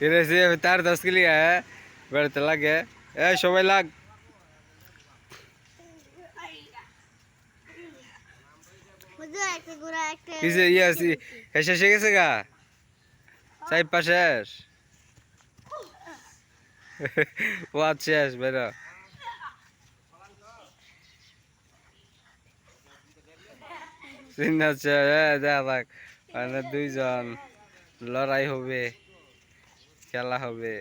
এরে সে তার দশ কিলি হ্যাঁ বেড়াতে লাগে এ সবাই লাগ বুঝলো একটা ঘোড়া একটা কিসে ইয়ে আছি হেসে এসে গেছে গা সাইড পা শেষ ও আজ শেষ বেরো চিন্তা হচ্ছে দেখা থাক মানে দুইজন লড়াই হবে খেলা হবে।